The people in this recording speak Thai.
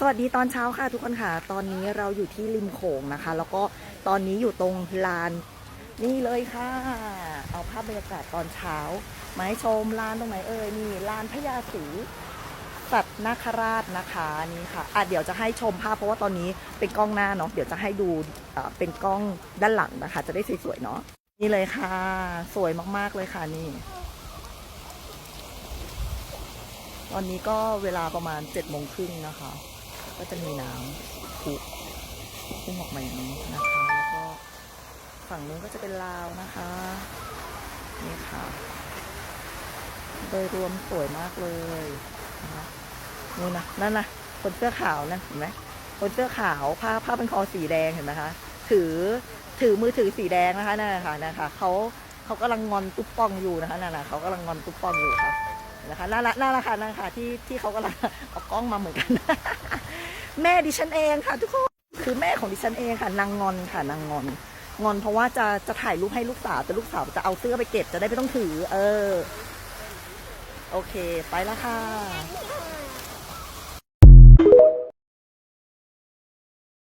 สวัสดีตอนเช้าค่ะทุกคนค่ะ ตอนนี้เราอยู่ที่ริมโขงนะคะ แล้วก็ตอนนี้อยู่ตรงลานนี่เลยค่ะ เอาภาพบรรยากาศตอนเช้ามาให้ชมลานตรงไหนเอ่ยนี่ลานพญาศรีสัตนาคราชนะคะนี่ค่ะอะเดี๋ยวจะให้ชมภาพเพราะว่าตอนนี้เป็นกล้องหน้าเนาะเดี๋ยวจะให้ดูเอ่อเป็นกล้องด้านหลังนะคะ จะได้สวยๆเนาะนี่เลยค่ะ สวยมากๆเลยค่ะนี่ตอนนี้ก็เวลาประมาณเจ็ดโมงครึ่งนะคะ ก็จะมีน้ำพุพุ่งออกมาอย่างนี้นะคะ แล้วก็ฝั่งนู้นก็จะเป็นลาวนะคะ นี่ค่ะ โดยรวมสวยมากเลยนะคะนู่นนะนั่นนะคนเสื้อขาวนั่นเห็นไหมคนเสื้อขาวผ้าผ้าเป็นคอสีแดงเห็นไหมคะ ถือถือมือถือสีแดงนะคะนั่นนะคะนะคะเขาเขากำลังงอนตุ๊บปองอยู่นะคะนั่นนะเขากำลังงอนตุ๊บปองอยู่ค่ะนะคะน่ารักน่ารักค่ะนั่นค่ะที่ที่เขากำลังเอากล้องมาเหมือนกัน แม่ดิฉันเองค่ะ ทุกคนคือแม่ของดิฉันเองค่ะนางงอนค่ะนางงอน งอนเพราะว่าจะจะถ่ายรูปให้ลูกสาวแต่ลูกสาวจะเอาเสื้อไปเก็บจะได้ไม่ต้องถือ เออ โอเค ไปละค่ะ